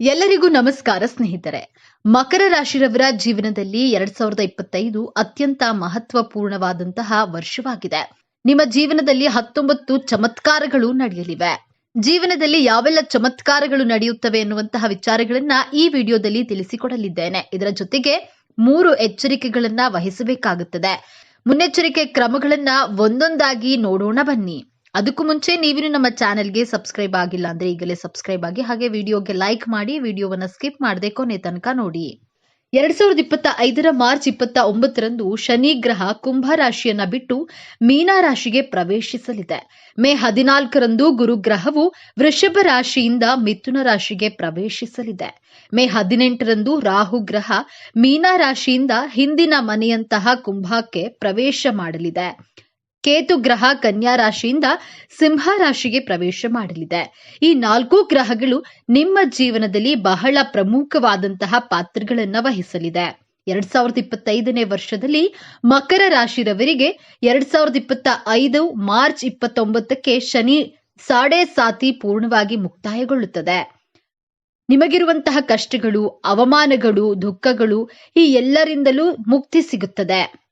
ಎಲ್ಲರಿಗೂ ನಮಸ್ಕಾರ ಸ್ನೇಹಿತರೆ. ಮಕರ ರಾಶಿರವರ ಜೀವನದಲ್ಲಿ ಎರಡ್ ಸಾವಿರದ ಇಪ್ಪತ್ತೈದು ಅತ್ಯಂತ ಮಹತ್ವಪೂರ್ಣವಾದಂತಹ ವರ್ಷವಾಗಿದೆ. ನಿಮ್ಮ ಜೀವನದಲ್ಲಿ ಹತ್ತೊಂಬತ್ತು ಚಮತ್ಕಾರಗಳು ನಡೆಯಲಿವೆ. ಜೀವನದಲ್ಲಿ ಯಾವೆಲ್ಲ ಚಮತ್ಕಾರಗಳು ನಡೆಯುತ್ತವೆ ಎನ್ನುವಂತಹ ವಿಚಾರಗಳನ್ನ ಈ ವಿಡಿಯೋದಲ್ಲಿ ತಿಳಿಸಿಕೊಡಲಿದ್ದೇನೆ. ಇದರ ಜೊತೆಗೆ ಮೂರು ಎಚ್ಚರಿಕೆಗಳನ್ನ ವಹಿಸಬೇಕಾಗುತ್ತದೆ. ಮುನ್ನೆಚ್ಚರಿಕೆ ಕ್ರಮಗಳನ್ನ ಒಂದೊಂದಾಗಿ ನೋಡೋಣ ಬನ್ನಿ. ಅದಕ್ಕೂ ಮುಂಚೆ ನೀವಿನ್ನು ನಮ್ಮ ಚಾನೆಲ್ಗೆ ಸಬ್ಸ್ಕ್ರೈಬ್ ಆಗಿಲ್ಲ ಅಂದ್ರೆ ಈಗಲೇ ಸಬ್ಸ್ಕ್ರೈಬ್ ಆಗಿ ಹಾಗೆ ವಿಡಿಯೋಗೆ ಲೈಕ್ ಮಾಡಿ ವಿಡಿಯೋವನ್ನು ಸ್ಕಿಪ್ ಮಾಡದೆ ಕೊನೆ ತನಕ ನೋಡಿ. ಎರಡ್ ಸಾವಿರದ ಇಪ್ಪತ್ತ ಐದರ ಮಾರ್ಚ್ ಇಪ್ಪತ್ತ ಒಂಬತ್ತರಂದು ಶನಿ ಗ್ರಹ ಕುಂಭ ರಾಶಿಯನ್ನ ಬಿಟ್ಟು ಮೀನಾ ರಾಶಿಗೆ ಪ್ರವೇಶಿಸಲಿದೆ. ಮೇ ಹದಿನಾಲ್ಕರಂದು ಗುರುಗ್ರಹವು ವೃಷಭ ರಾಶಿಯಿಂದ ಮಿಥುನ ರಾಶಿಗೆ ಪ್ರವೇಶಿಸಲಿದೆ. ಮೇ ಹದಿನೆಂಟರಂದು ರಾಹು ಗ್ರಹ ಮೀನಾ ರಾಶಿಯಿಂದ ಹಿಂದಿನ ಮನೆಯಂತಹ ಕುಂಭಕ್ಕೆ ಪ್ರವೇಶ ಮಾಡಲಿದೆ. ಕೇತು ಗ್ರಹ ಕನ್ಯಾ ರಾಶಿಯಿಂದ ಸಿಂಹ ರಾಶಿಗೆ ಪ್ರವೇಶ ಮಾಡಲಿದೆ. ಈ ನಾಲ್ಕು ಗ್ರಹಗಳು ನಿಮ್ಮ ಜೀವನದಲ್ಲಿ ಬಹಳ ಪ್ರಮುಖವಾದಂತಹ ಪಾತ್ರಗಳನ್ನ ವಹಿಸಲಿದೆ. ಎರಡ್ ಸಾವಿರದ ಇಪ್ಪತ್ತೈದನೇ ವರ್ಷದಲ್ಲಿ ಮಕರ ರಾಶಿರವರಿಗೆ ಎರಡ್ ಸಾವಿರದ ಇಪ್ಪತ್ತ ಐದು ಮಾರ್ಚ್ ಇಪ್ಪತ್ತೊಂಬತ್ತಕ್ಕೆ ಶನಿ ಸಾಡೆ ಸಾತಿ ಪೂರ್ಣವಾಗಿ ಮುಕ್ತಾಯಗೊಳ್ಳುತ್ತದೆ. ನಿಮಗಿರುವಂತಹ ಕಷ್ಟಗಳು, ಅವಮಾನಗಳು, ದುಃಖಗಳು ಈ ಎಲ್ಲರಿಂದಲೂ ಮುಕ್ತಿ ಸಿಗುತ್ತದೆ.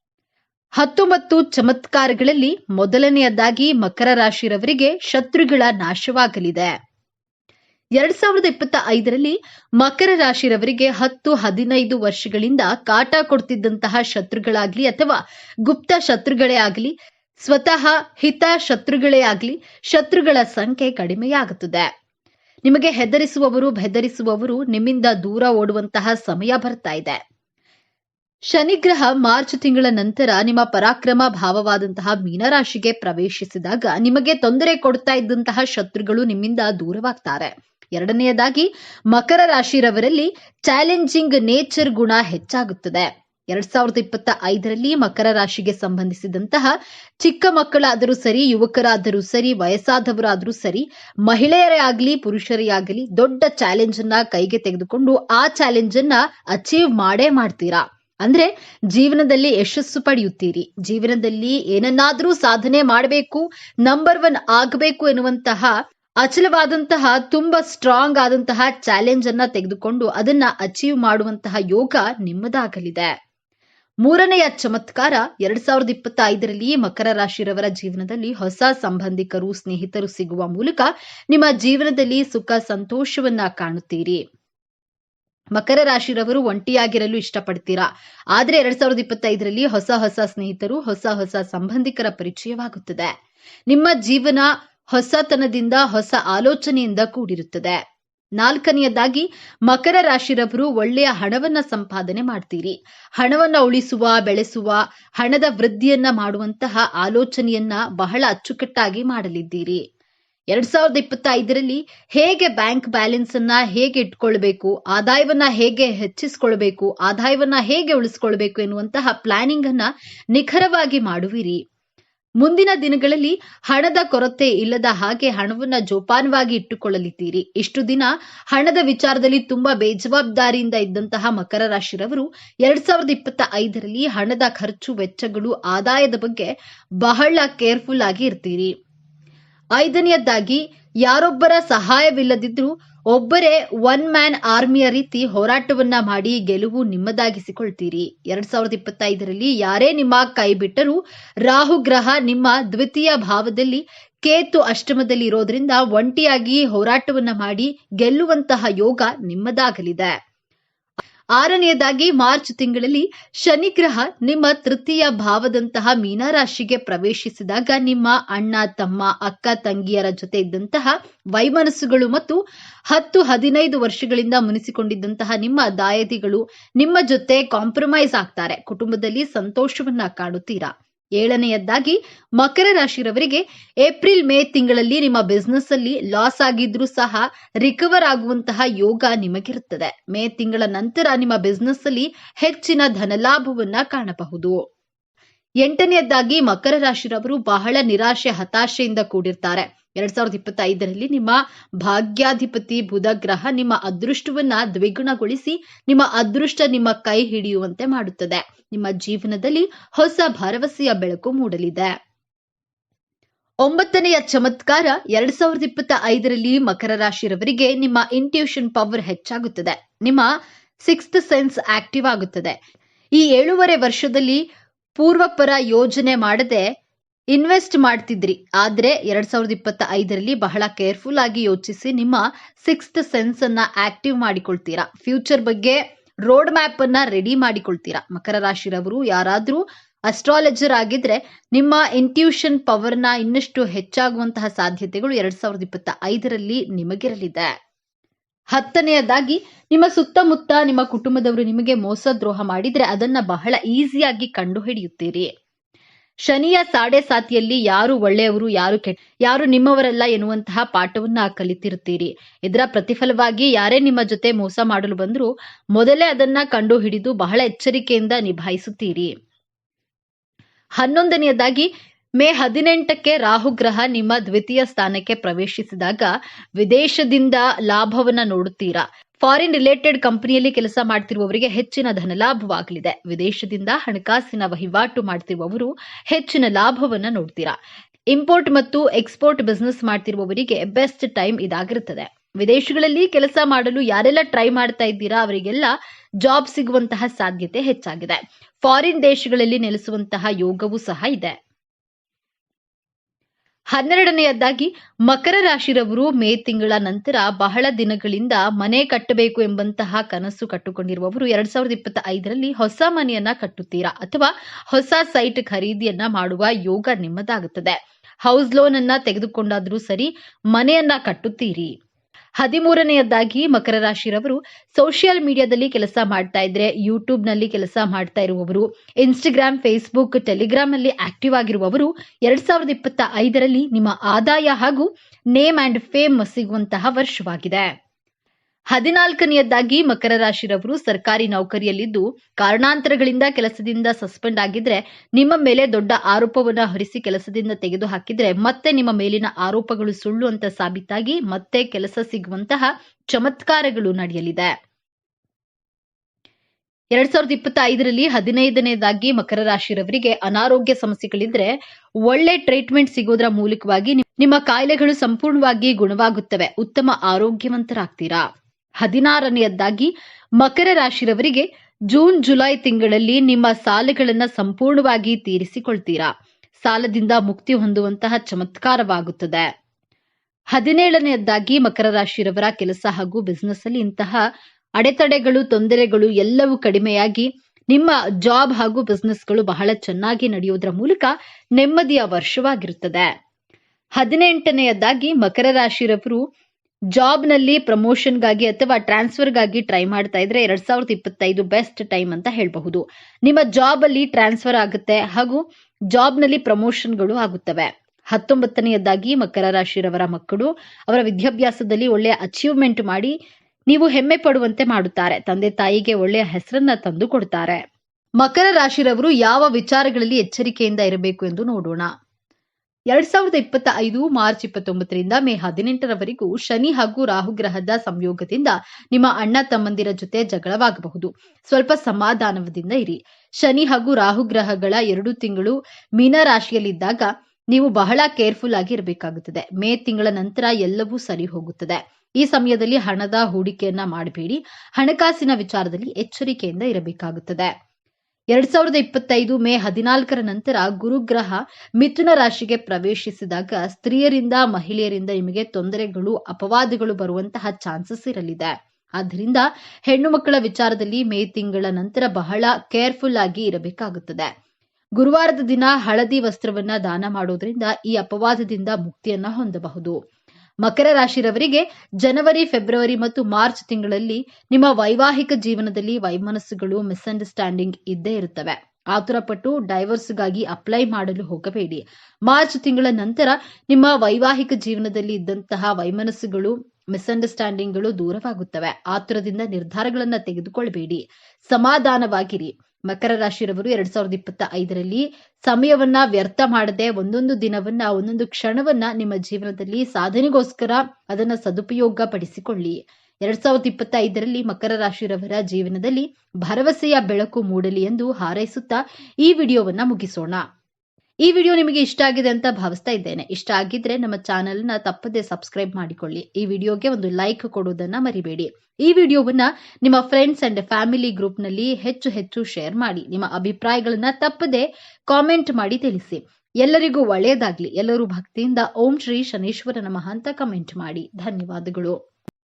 ಹತ್ತೊಂಬತ್ತು ಚಮತ್ಕಾರಗಳಲ್ಲಿ ಮೊದಲನೆಯದಾಗಿ ಮಕರ ರಾಶಿರವರಿಗೆ ಶತ್ರುಗಳ ನಾಶವಾಗಲಿದೆ. ಎರಡ್ ಸಾವಿರದ ಇಪ್ಪತ್ತ ಐದರಲ್ಲಿ ಮಕರ ರಾಶಿರವರಿಗೆ ಹತ್ತು, ಹದಿನೈದು ವರ್ಷಗಳಿಂದ ಕಾಟ ಕೊಡ್ತಿದ್ದಂತಹ ಶತ್ರುಗಳಾಗ್ಲಿ ಅಥವಾ ಗುಪ್ತ ಶತ್ರುಗಳೇ ಆಗಲಿ, ಸ್ವತಃ ಹಿತ ಶತ್ರುಗಳೇ ಆಗಲಿ ಶತ್ರುಗಳ ಸಂಖ್ಯೆ ಕಡಿಮೆಯಾಗುತ್ತದೆ. ನಿಮಗೆ ಹೆದರಿಸುವವರು, ಬೆದರಿಸುವವರು ನಿಮ್ಮಿಂದ ದೂರ ಓಡುವಂತಹ ಸಮಯ ಬರ್ತಾ ಇದೆ. ಶನಿಗ್ರಹ ಮಾರ್ಚ್ ತಿಂಗಳ ನಂತರ ನಿಮ್ಮ ಪರಾಕ್ರಮ ಭಾವವಾದಂತಹ ಮೀನರಾಶಿಗೆ ಪ್ರವೇಶಿಸಿದಾಗ ನಿಮಗೆ ತೊಂದರೆ ಕೊಡ್ತಾ ಇದ್ದಂತಹ ಶತ್ರುಗಳು ನಿಮ್ಮಿಂದ ದೂರವಾಗ್ತಾರೆ. ಎರಡನೆಯದಾಗಿ, ಮಕರ ರಾಶಿರವರಲ್ಲಿ ಚಾಲೆಂಜಿಂಗ್ ನೇಚರ್ ಗುಣ ಹೆಚ್ಚಾಗುತ್ತದೆ. ಎರಡ್ ಸಾವಿರದ ಇಪ್ಪತ್ತ ಐದರಲ್ಲಿ ಮಕರ ರಾಶಿಗೆ ಸಂಬಂಧಿಸಿದಂತಹ ಚಿಕ್ಕ ಮಕ್ಕಳಾದರೂ ಸರಿ, ಯುವಕರಾದರೂ ಸರಿ, ವಯಸ್ಸಾದವರಾದರೂ ಸರಿ, ಮಹಿಳೆಯರೇ ಆಗಲಿ, ಪುರುಷರೇ ಆಗಲಿ ದೊಡ್ಡ ಚಾಲೆಂಜ್ ಅನ್ನ ಕೈಗೆ ತೆಗೆದುಕೊಂಡು ಆ ಚಾಲೆಂಜ್ ಅನ್ನ ಅಚೀವ್ ಮಾಡೇ ಮಾಡ್ತೀರಾ. ಅಂದ್ರೆ ಜೀವನದಲ್ಲಿ ಯಶಸ್ಸು ಪಡೆಯುತ್ತೀರಿ. ಜೀವನದಲ್ಲಿ ಏನನ್ನಾದ್ರೂ ಸಾಧನೆ ಮಾಡಬೇಕು ನಂಬರ್ ಒನ್ ಆಗಬೇಕು ಎನ್ನುವಂತಹ ಅಚಲವಾದಂತಹ, ತುಂಬಾ ಸ್ಟ್ರಾಂಗ್ ಆದಂತಹ ಚಾಲೆಂಜ್ ಅನ್ನ ತೆಗೆದುಕೊಂಡು ಅದನ್ನ ಅಚೀವ್ ಮಾಡುವಂತಹ ಯೋಗ ನಿಮ್ಮದಾಗಲಿದೆ. ಮೂರನೆಯ ಚಮತ್ಕಾರ ಎರಡ್ ಸಾವಿರದ ಇಪ್ಪತ್ತ ಐದರಲ್ಲಿ ಮಕರ ರಾಶಿರವರ ಜೀವನದಲ್ಲಿ ಹೊಸ ಸಂಬಂಧಿಕರು, ಸ್ನೇಹಿತರು ಸಿಗುವ ಮೂಲಕ ನಿಮ್ಮ ಜೀವನದಲ್ಲಿ ಸುಖ, ಸಂತೋಷವನ್ನ ಕಾಣುತ್ತೀರಿ. ಮಕರ ರಾಶಿರವರು ಒಂಟಿಯಾಗಿರಲು ಇಷ್ಟಪಡ್ತೀರಾ? ಆದರೆ ಎರಡ್ ಸಾವಿರದ ಇಪ್ಪತ್ತೈದರಲ್ಲಿ ಹೊಸ ಹೊಸ ಸ್ನೇಹಿತರು, ಹೊಸ ಹೊಸ ಸಂಬಂಧಿಕರ ಪರಿಚಯವಾಗುತ್ತದೆ. ನಿಮ್ಮ ಜೀವನ ಹೊಸತನದಿಂದ, ಹೊಸ ಆಲೋಚನೆಯಿಂದ ಕೂಡಿರುತ್ತದೆ. ನಾಲ್ಕನೆಯದಾಗಿ, ಮಕರ ರಾಶಿರವರು ಒಳ್ಳೆಯ ಹಣವನ್ನ ಸಂಪಾದನೆ ಮಾಡ್ತೀರಿ. ಹಣವನ್ನ ಉಳಿಸುವ, ಬೆಳೆಸುವ, ಹಣದ ವೃದ್ಧಿಯನ್ನ ಮಾಡುವಂತಹ ಆಲೋಚನೆಯನ್ನ ಬಹಳ ಅಚ್ಚುಕಟ್ಟಾಗಿ ಮಾಡಲಿದ್ದೀರಿ. ಎರಡ್ ಸಾವಿರದ ಇಪ್ಪತ್ತ ಐದರಲ್ಲಿ ಹೇಗೆ ಬ್ಯಾಂಕ್ ಬ್ಯಾಲೆನ್ಸ್ ಅನ್ನ ಹೇಗೆ ಇಟ್ಕೊಳ್ಬೇಕು, ಆದಾಯವನ್ನ ಹೇಗೆ ಹೆಚ್ಚಿಸ್ಕೊಳ್ಬೇಕು, ಆದಾಯವನ್ನ ಹೇಗೆ ಉಳಿಸ್ಕೊಳ್ಬೇಕು ಎನ್ನುವಂತಹ ಪ್ಲಾನಿಂಗ್ ಅನ್ನ ನಿಖರವಾಗಿ ಮಾಡುವಿರಿ. ಮುಂದಿನ ದಿನಗಳಲ್ಲಿ ಹಣದ ಕೊರತೆ ಇಲ್ಲದ ಹಾಗೆ ಹಣವನ್ನ ಜೋಪಾನವಾಗಿ ಇಟ್ಟುಕೊಳ್ಳಲಿದ್ದೀರಿ. ಇಷ್ಟು ದಿನ ಹಣದ ವಿಚಾರದಲ್ಲಿ ತುಂಬಾ ಬೇಜವಾಬ್ದಾರಿಯಿಂದ ಇದ್ದಂತಹ ಮಕರ ರಾಶಿರವರು ಎರಡ್ ಸಾವಿರದ ಇಪ್ಪತ್ತ ಐದರಲ್ಲಿ ಹಣದ ಖರ್ಚು ವೆಚ್ಚಗಳು ಆದಾಯದ ಬಗ್ಗೆ ಬಹಳ ಕೇರ್ಫುಲ್ ಆಗಿ ಇರ್ತೀರಿ. ಐದನೆಯದಾಗಿ, ಯಾರೊಬ್ಬರ ಸಹಾಯವಿಲ್ಲದಿದ್ರೂ ಒಬ್ಬರೇ ಒನ್ ಮ್ಯಾನ್ ಆರ್ಮಿಯ ರೀತಿ ಹೋರಾಟವನ್ನ ಮಾಡಿ ಗೆಲುವು ನಿಮ್ಮದಾಗಿಸಿಕೊಳ್ತೀರಿ. ಎರಡ್ ಸಾವಿರದ ಇಪ್ಪತ್ತೈದರಲ್ಲಿ ಯಾರೇ ನಿಮ್ಮ ಕೈ ಬಿಟ್ಟರೂ ರಾಹು ಗ್ರಹ ನಿಮ್ಮ ದ್ವಿತೀಯ ಭಾವದಲ್ಲಿ ಕೇತು ಅಷ್ಟಮದಲ್ಲಿ ಇರೋದ್ರಿಂದ ಒಂಟಿಯಾಗಿ ಹೋರಾಟವನ್ನ ಮಾಡಿ ಗೆಲ್ಲುವಂತಹ ಯೋಗ ನಿಮ್ಮದಾಗಲಿದೆ. ಆರನೆಯದಾಗಿ ಮಾರ್ಚ್ ತಿಂಗಳಲ್ಲಿ ಶನಿಗ್ರಹ ನಿಮ್ಮ ತೃತೀಯ ಭಾವದಂತಹ ಮೀನರಾಶಿಗೆ ಪ್ರವೇಶಿಸಿದಾಗ ನಿಮ್ಮ ಅಣ್ಣ, ತಮ್ಮ, ಅಕ್ಕ, ತಂಗಿಯರ ಜೊತೆ ಇದ್ದಂತಹ ವೈಮನಸ್ಸುಗಳು ಮತ್ತು ಹತ್ತು, ಹದಿನೈದು ವರ್ಷಗಳಿಂದ ಮುನಿಸಿಕೊಂಡಿದ್ದಂತಹ ನಿಮ್ಮ ದಾಯದಿಗಳು ನಿಮ್ಮ ಜೊತೆ ಕಾಂಪ್ರಮೈಸ್ ಆಗ್ತಾರೆ. ಕುಟುಂಬದಲ್ಲಿ ಸಂತೋಷವನ್ನ ಕಾಣುತ್ತೀರಾ ಏಳನೆಯದ್ದಾಗಿ ಮಕರ ರಾಶಿರವರಿಗೆ ಏಪ್ರಿಲ್ ಮೇ ತಿಂಗಳಲ್ಲಿ ನಿಮ್ಮ ಬಿಸ್ನೆಸ್ ಅಲ್ಲಿ ಲಾಸ್ ಆಗಿದ್ರೂ ಸಹ ರಿಕವರ್ ಆಗುವಂತಹ ಯೋಗ ನಿಮಗಿರುತ್ತದೆ. ಮೇ ತಿಂಗಳ ನಂತರ ನಿಮ್ಮ ಬಿಸ್ನೆಸ್ ಅಲ್ಲಿ ಹೆಚ್ಚಿನ ಧನಲಾಭವನ್ನ ಕಾಣಬಹುದು. ಎಂಟನೆಯದ್ದಾಗಿ ಮಕರ ರಾಶಿರವರು ಬಹಳ ನಿರಾಶೆ, ಹತಾಶೆಯಿಂದ ಕೂಡಿರ್ತಾರೆ. ಎರಡ್ ಸಾವಿರದ ಇಪ್ಪತ್ತೈದರಲ್ಲಿ ನಿಮ್ಮ ಭಾಗ್ಯಾಧಿಪತಿ ಬುಧ ಗ್ರಹ ನಿಮ್ಮ ಅದೃಷ್ಟವನ್ನ ದ್ವಿಗುಣಗೊಳಿಸಿ ನಿಮ್ಮ ಅದೃಷ್ಟ ನಿಮ್ಮ ಕೈ ಹಿಡಿಯುವಂತೆ ಮಾಡುತ್ತದೆ. ನಿಮ್ಮ ಜೀವನದಲ್ಲಿ ಹೊಸ ಭರವಸೆಯ ಬೆಳಕು ಮೂಡಲಿದೆ. ಒಂಬತ್ತನೆಯ ಚಮತ್ಕಾರ ಎರಡ್ ಸಾವಿರದ ಇಪ್ಪತ್ತ ಐದರಲ್ಲಿ ಮಕರ ರಾಶಿಯವರಿಗೆ ನಿಮ್ಮ ಇಂಟ್ಯೂಷನ್ ಪವರ್ ಹೆಚ್ಚಾಗುತ್ತದೆ. ನಿಮ್ಮ ಸಿಕ್ಸ್ತ್ ಸೆನ್ಸ್ ಆಕ್ಟಿವ್ ಆಗುತ್ತದೆ. ಈ ಏಳೂವರೆ ವರ್ಷದಲ್ಲಿ ಪೂರ್ವಪರ ಯೋಜನೆ ಮಾಡದೆ ಇನ್ವೆಸ್ಟ್ ಮಾಡ್ತಿದ್ರಿ. ಆದ್ರೆ ಎರಡ್ ಸಾವಿರದ ಇಪ್ಪತ್ತ ಐದರಲ್ಲಿ ಬಹಳ ಕೇರ್ಫುಲ್ ಆಗಿ ಯೋಚಿಸಿ ನಿಮ್ಮ ಸಿಕ್ಸ್ತ್ ಸೆನ್ಸ್ ಅನ್ನ ಆಕ್ಟಿವ್ ಮಾಡಿಕೊಳ್ತೀರಾ. ಫ್ಯೂಚರ್ ಬಗ್ಗೆ ರೋಡ್ ಮ್ಯಾಪ್ ಅನ್ನ ರೆಡಿ ಮಾಡಿಕೊಳ್ತೀರಾ. ಮಕರ ರಾಶಿರವರು ಯಾರಾದ್ರೂ ಅಸ್ಟ್ರಾಲಜರ್ ಆಗಿದ್ರೆ ನಿಮ್ಮ ಇಂಟ್ಯೂಷನ್ ಪವರ್ನ ಇನ್ನಷ್ಟು ಹೆಚ್ಚಾಗುವಂತಹ ಸಾಧ್ಯತೆಗಳು ಎರಡ್ ಸಾವಿರದ ಇಪ್ಪತ್ತ ಐದರಲ್ಲಿ ನಿಮಗಿರಲಿದೆ. ಹತ್ತನೆಯದಾಗಿ, ನಿಮ್ಮ ಸುತ್ತಮುತ್ತ ನಿಮ್ಮ ಕುಟುಂಬದವರು ನಿಮಗೆ ಮೋಸ ದ್ರೋಹ ಮಾಡಿದ್ರೆ ಅದನ್ನ ಬಹಳ ಈಸಿಯಾಗಿ ಕಂಡುಹಿಡಿಯುತ್ತೀರಿ. ಶನಿಯ ಸಾಡೆ ಸಾತಿಯಲ್ಲಿ ಯಾರು ಒಳ್ಳೆಯವರು, ಯಾರು ಕೆಟ್ಟ, ಯಾರು ನಿಮ್ಮವರಲ್ಲ ಎನ್ನುವಂತಹ ಪಾಠವನ್ನ ಕಲಿತಿರುತ್ತೀರಿ ಇದರ ಪ್ರತಿಫಲವಾಗಿ ಯಾರೇ ನಿಮ್ಮ ಜೊತೆ ಮೋಸ ಮಾಡಲು ಬಂದರೂ ಮೊದಲೇ ಅದನ್ನ ಕಂಡು ಹಿಡಿದು ಬಹಳ ಎಚ್ಚರಿಕೆಯಿಂದ ನಿಭಾಯಿಸುತ್ತೀರಿ. ಹನ್ನೊಂದನೆಯದಾಗಿ, ಮೇ ಹದಿನೆಂಟಕ್ಕೆ ರಾಹುಗ್ರಹ ನಿಮ್ಮ ದ್ವಿತೀಯ ಸ್ಥಾನಕ್ಕೆ ಪ್ರವೇಶಿಸಿದಾಗ ವಿದೇಶದಿಂದ ಲಾಭವನ್ನ ನೋಡುತ್ತೀರಾ? ಫಾರಿನ್ ರಿಲೇಟೆಡ್ ಕಂಪನಿಯಲ್ಲಿ ಕೆಲಸ ಮಾಡ್ತಿರುವವರಿಗೆ ಹೆಚ್ಚಿನ ಧನಲಾಭವಾಗಲಿದೆ ವಿದೇಶದಿಂದ ಹಣಕಾಸಿನ ವಹಿವಾಟು ಮಾಡ್ತಿರುವವರು ಹೆಚ್ಚಿನ ಲಾಭವನ್ನ ನೋಡ್ತೀರಾ? ಇಂಪೋರ್ಟ್ ಮತ್ತು ಎಕ್ಸ್ಪೋರ್ಟ್ ಬಿಸ್ನೆಸ್ ಮಾಡ್ತಿರುವವರಿಗೆ ಬೆಸ್ಟ್ ಟೈಮ್ ಇದಾಗಿರುತ್ತದೆ. ವಿದೇಶಗಳಲ್ಲಿ ಕೆಲಸ ಮಾಡಲು ಯಾರೆಲ್ಲ ಟ್ರೈ ಮಾಡ್ತಾ ಇದ್ದೀರಾ, ಅವರಿಗೆಲ್ಲ ಜಾಬ್ ಸಿಗುವಂತಹ ಸಾಧ್ಯತೆ ಹೆಚ್ಚಾಗಿದೆ. ಫಾರಿನ್ ದೇಶಗಳಲ್ಲಿ ನೆಲೆಸುವಂತಹ ಯೋಗವೂ ಸಹ ಇದೆ. ಹನ್ನೆರಡನೆಯದಾಗಿ, ಮಕರ ರಾಶಿರವರು ಮೇ ತಿಂಗಳ ನಂತರ ಬಹಳ ದಿನಗಳಿಂದ ಮನೆ ಕಟ್ಟಬೇಕು ಎಂಬಂತಹ ಕನಸು ಕಟ್ಟುಕೊಂಡಿರುವವರು ಎರಡ್ ಸಾವಿರದ ಇಪ್ಪತ್ತ ಐದರಲ್ಲಿ ಹೊಸ ಮನೆಯನ್ನ ಕಟ್ಟುತ್ತೀರಾ ಅಥವಾ ಹೊಸ ಸೈಟ್ ಖರೀದಿಯನ್ನ ಮಾಡುವ ಯೋಗ ನಿಮ್ಮದಾಗುತ್ತದೆ. ಹೌಸ್ ಲೋನ್ ಅನ್ನ ತೆಗೆದುಕೊಂಡಾದ್ರೂ ಸರಿ ಮನೆಯನ್ನ ಕಟ್ಟುತ್ತೀರಿ. ಹದಿಮೂರನೆಯದಾಗಿ ಮಕರ ರಾಶಿರವರು ಸೋಷಿಯಲ್ ಮೀಡಿಯಾದಲ್ಲಿ ಕೆಲಸ ಮಾಡ್ತಾ ಇದ್ರೆ ಯೂಟ್ಯೂಬ್ನಲ್ಲಿ ಕೆಲಸ ಮಾಡ್ತಾ ಇರುವವರು ಇನ್ಸ್ಟಾಗ್ರಾಮ್ ಫೇಸ್ಬುಕ್ ಟೆಲಿಗ್ರಾಮ್ನಲ್ಲಿ ಆಕ್ಟಿವ್ ಆಗಿರುವವರು ಎರಡ್ ಸಾವಿರದ ಇಪ್ಪತ್ತ ಐದರಲ್ಲಿ ನಿಮ್ಮ ಆದಾಯ ಹಾಗೂ ನೇಮ್ ಅಂಡ್ ಫೇಮ್ ಸಿಗುವಂತಹ ವರ್ಷವಾಗಿದೆ. ಹದಿನಾಲ್ಕನೆಯದಾಗಿ ಮಕರ ರಾಶಿರವರು ಸರ್ಕಾರಿ ನೌಕರಿಯಲ್ಲಿದ್ದು, ಕಾರಣಾಂತರಗಳಿಂದ ಕೆಲಸದಿಂದ ಸಸ್ಪೆಂಡ್ ಆಗಿದ್ರೆ, ನಿಮ್ಮ ಮೇಲೆ ದೊಡ್ಡ ಆರೋಪವನ್ನು ಹೊರಿಸಿ ಕೆಲಸದಿಂದ ತೆಗೆದು ಹಾಕಿದ್ರೆ ಮತ್ತೆ ನಿಮ್ಮ ಮೇಲಿನ ಆರೋಪಗಳು ಸುಳ್ಳು ಅಂತ ಸಾಬೀತಾಗಿ ಮತ್ತೆ ಕೆಲಸ ಸಿಗುವಂತಹ ಚಮತ್ಕಾರಗಳು ನಡೆಯಲಿದೆ. ಎರಡ್ ಸಾವಿರದ ಇಪ್ಪತ್ತ ಐದರಲ್ಲಿ ಹದಿನೈದನೇದಾಗಿ ಮಕರ ರಾಶಿರವರಿಗೆ ಅನಾರೋಗ್ಯ ಸಮಸ್ಯೆಗಳಿದ್ರೆ, ಒಳ್ಳೆ ಟ್ರೀಟ್ಮೆಂಟ್ ಸಿಗೋದ್ರ ಮೂಲಕವಾಗಿ ನಿಮ್ಮ ಕಾಯಿಲೆಗಳು ಸಂಪೂರ್ಣವಾಗಿ ಗುಣವಾಗುತ್ತವೆ, ಉತ್ತಮ ಆರೋಗ್ಯವಂತರಾಗ್ತೀರಾ? ಹದಿನಾರನೆಯದ್ದಾಗಿ ಮಕರ ರಾಶಿರವರಿಗೆ ಜೂನ್, ಜುಲೈ ತಿಂಗಳಲ್ಲಿ ನಿಮ್ಮ ಸಾಲಗಳನ್ನ ಸಂಪೂರ್ಣವಾಗಿ ತೀರಿಸಿಕೊಳ್ತೀರಾ? ಸಾಲದಿಂದ ಮುಕ್ತಿ ಹೊಂದುವಂತಹ ಚಮತ್ಕಾರವಾಗುತ್ತದೆ. ಹದಿನೇಳನೆಯದ್ದಾಗಿ ಮಕರ ರಾಶಿರವರ ಕೆಲಸ ಹಾಗೂ ಬಿಸ್ನೆಸ್ ಅಲ್ಲಿ ಇಂತಹ ಅಡೆತಡೆಗಳು, ತೊಂದರೆಗಳು ಎಲ್ಲವೂ ಕಡಿಮೆಯಾಗಿ ನಿಮ್ಮ ಜಾಬ್ ಹಾಗೂ ಬಿಸ್ನೆಸ್ಗಳು ಬಹಳ ಚೆನ್ನಾಗಿ ನಡೆಯುವುದರ ಮೂಲಕ ನೆಮ್ಮದಿಯ ವರ್ಷವಾಗಿರುತ್ತದೆ. ಹದಿನೆಂಟನೆಯದಾಗಿ ಮಕರ ರಾಶಿರವರು ಜಾಬ್ನಲ್ಲಿ ಪ್ರಮೋಷನ್ಗಾಗಿ ಅಥವಾ ಟ್ರಾನ್ಸ್ಫರ್ಗಾಗಿ ಟ್ರೈ ಮಾಡ್ತಾ ಇದ್ರೆ ಎರಡ್ ಸಾವಿರದ ಇಪ್ಪತ್ತೈದು ಬೆಸ್ಟ್ ಟೈಮ್ ಅಂತ ಹೇಳಬಹುದು. ನಿಮ್ಮ ಜಾಬ್ ಅಲ್ಲಿ ಟ್ರಾನ್ಸ್ಫರ್ ಆಗುತ್ತೆ ಹಾಗೂ ಜಾಬ್ನಲ್ಲಿ ಪ್ರಮೋಷನ್ಗಳು ಆಗುತ್ತವೆ. ಹತ್ತೊಂಬತ್ತನೆಯದಾಗಿ ಮಕರ ರಾಶಿರವರ ಮಕ್ಕಳು, ಅವರ ವಿದ್ಯಾಭ್ಯಾಸದಲ್ಲಿ ಒಳ್ಳೆಯ ಅಚೀವ್ಮೆಂಟ್ ಮಾಡಿ ನೀವು ಹೆಮ್ಮೆ ಪಡುವಂತೆ ಮಾಡುತ್ತಾರೆ. ತಂದೆ ತಾಯಿಗೆ ಒಳ್ಳೆಯ ಹೆಸರನ್ನ ತಂದು ಕೊಡ್ತಾರೆ. ಮಕರ ರಾಶಿರವರು ಯಾವ ವಿಚಾರಗಳಲ್ಲಿ ಎಚ್ಚರಿಕೆಯಿಂದ ಇರಬೇಕು ಎಂದು ನೋಡೋಣ. ಎರಡ್ ಸಾವಿರದ ಇಪ್ಪತ್ತ ಐದು ಮಾರ್ಚ್ ಇಪ್ಪತ್ತೊಂಬತ್ತರಿಂದ ಮೇ ಹದಿನೆಂಟರವರೆಗೂ ಶನಿ ಹಾಗೂ ರಾಹುಗ್ರಹದ ಸಂಯೋಗದಿಂದ ನಿಮ್ಮ ಅಣ್ಣ ತಮ್ಮಂದಿರ ಜೊತೆ ಜಗಳವಾಗಬಹುದು. ಸ್ವಲ್ಪ ಸಮಾಧಾನದಿಂದ ಇರಿ. ಶನಿ ಹಾಗೂ ರಾಹುಗ್ರಹಗಳ ಎರಡು ತಿಂಗಳು ಮೀನ ರಾಶಿಯಲ್ಲಿದ್ದಾಗ ನೀವು ಬಹಳ ಕೇರ್ಫುಲ್ ಆಗಿ ಇರಬೇಕಾಗುತ್ತದೆ ಮೇ ತಿಂಗಳ ನಂತರ ಎಲ್ಲವೂ ಸರಿ ಹೋಗುತ್ತದೆ. ಈ ಸಮಯದಲ್ಲಿ ಹಣದ ಹೂಡಿಕೆಯನ್ನ ಮಾಡಬೇಡಿ. ಹಣಕಾಸಿನ ವಿಚಾರದಲ್ಲಿ ಎಚ್ಚರಿಕೆಯಿಂದ ಇರಬೇಕಾಗುತ್ತದೆ. ಎರಡ್ ಸಾವಿರದ ಇಪ್ಪತ್ತೈದು ಮೇ ಹದಿನಾಲ್ಕರ ನಂತರ ಗುರುಗ್ರಹ ಮಿಥುನ ರಾಶಿಗೆ ಪ್ರವೇಶಿಸಿದಾಗ ಸ್ತ್ರೀಯರಿಂದ ಮಹಿಳೆಯರಿಂದ ನಿಮಗೆ ತೊಂದರೆಗಳು, ಅಪವಾದಗಳು ಬರುವಂತಹ ಚಾನ್ಸಸ್ ಇರಲಿದೆ. ಆದ್ದರಿಂದ ಹೆಣ್ಣು ಮಕ್ಕಳ ವಿಚಾರದಲ್ಲಿ ಮೇ ತಿಂಗಳ ನಂತರ ಬಹಳ ಕೇರ್ಫುಲ್ ಆಗಿ ಇರಬೇಕಾಗುತ್ತದೆ. ಗುರುವಾರದ ದಿನ ಹಳದಿ ವಸ್ತ್ರವನ್ನ ದಾನ ಮಾಡೋದ್ರಿಂದ ಈ ಅಪವಾದದಿಂದ ಮುಕ್ತಿಯನ್ನ ಹೊಂದಬಹುದು. ಮಕರ ರಾಶಿರವರಿಗೆ ಜನವರಿ, ಫೆಬ್ರವರಿ ಮತ್ತು ಮಾರ್ಚ್ ತಿಂಗಳಲ್ಲಿ ನಿಮ್ಮ ವೈವಾಹಿಕ ಜೀವನದಲ್ಲಿ ವೈಮನಸ್ಸುಗಳು, ಮಿಸ್ಅಂಡರ್ಸ್ಟ್ಯಾಂಡಿಂಗ್ ಇದ್ದೇ ಇರುತ್ತವೆ. ಆತುರಪಟ್ಟು ಡೈವರ್ಸ್ಗಾಗಿ ಅಪ್ಲೈ ಮಾಡಲು ಹೋಗಬೇಡಿ. ಮಾರ್ಚ್ ತಿಂಗಳ ನಂತರ ನಿಮ್ಮ ವೈವಾಹಿಕ ಜೀವನದಲ್ಲಿ ಇದ್ದಂತಹ ವೈಮನಸ್ಸುಗಳು, ಮಿಸ್ಅಂಡರ್ಸ್ಟ್ಯಾಂಡಿಂಗ್ಗಳು ದೂರವಾಗುತ್ತವೆ. ಆತುರದಿಂದ ನಿರ್ಧಾರಗಳನ್ನ ತೆಗೆದುಕೊಳ್ಳಬೇಡಿ ಸಮಾಧಾನವಾಗಿರಿ. ಮಕರ ರಾಶಿಯವರು ಎರಡ್ ಸಾವಿರದ ಇಪ್ಪತ್ತ ಐದರಲ್ಲಿ ಸಮಯವನ್ನ ವ್ಯರ್ಥ ಮಾಡದೆ ಒಂದೊಂದು ದಿನವನ್ನ, ಒಂದೊಂದು ಕ್ಷಣವನ್ನ ನಿಮ್ಮ ಜೀವನದಲ್ಲಿ ಸಾಧನೆಗೋಸ್ಕರ ಅದನ್ನ ಸದುಪಯೋಗ ಪಡಿಸಿಕೊಳ್ಳಿ ಎರಡ್ ಸಾವಿರದ ಇಪ್ಪತ್ತ ಐದರಲ್ಲಿ ಮಕರ ರಾಶಿರವರ ಜೀವನದಲ್ಲಿ ಭರವಸೆಯ ಬೆಳಕು ಮೂಡಲಿ ಎಂದು ಹಾರೈಸುತ್ತಾ ಈ ವಿಡಿಯೋವನ್ನ ಮುಗಿಸೋಣ. ಈ ವಿಡಿಯೋ ನಿಮಗೆ ಇಷ್ಟ ಆಗಿದೆ ಅಂತ ಭಾವಿಸ್ತಾ ಇದ್ದೇನೆ. ಇಷ್ಟ ಆಗಿದ್ರೆ ನಮ್ಮ ಚಾನೆಲ್ನ ತಪ್ಪದೆ ಸಬ್ಸ್ಕ್ರೈಬ್ ಮಾಡಿಕೊಳ್ಳಿ. ಈ ವಿಡಿಯೋಗೆ ಒಂದು ಲೈಕ್ ಕೊಡುವುದನ್ನ ಮರಿಬೇಡಿ. ಈ ವಿಡಿಯೋವನ್ನ ನಿಮ್ಮ ಫ್ರೆಂಡ್ಸ್ ಅಂಡ್ ಫ್ಯಾಮಿಲಿ ಗ್ರೂಪ್ನಲ್ಲಿ ಹೆಚ್ಚು ಹೆಚ್ಚು ಶೇರ್ ಮಾಡಿ. ನಿಮ್ಮ ಅಭಿಪ್ರಾಯಗಳನ್ನ ತಪ್ಪದೆ ಕಾಮೆಂಟ್ ಮಾಡಿ ತಿಳಿಸಿ. ಎಲ್ಲರಿಗೂ ಒಳ್ಳೆಯದಾಗ್ಲಿ. ಎಲ್ಲರೂ ಭಕ್ತಿಯಿಂದ ಓಂ ಶ್ರೀ ಶನೀಶ್ವರ ನಮಃ ಅಂತ ಕಮೆಂಟ್ ಮಾಡಿ. ಧನ್ಯವಾದಗಳು.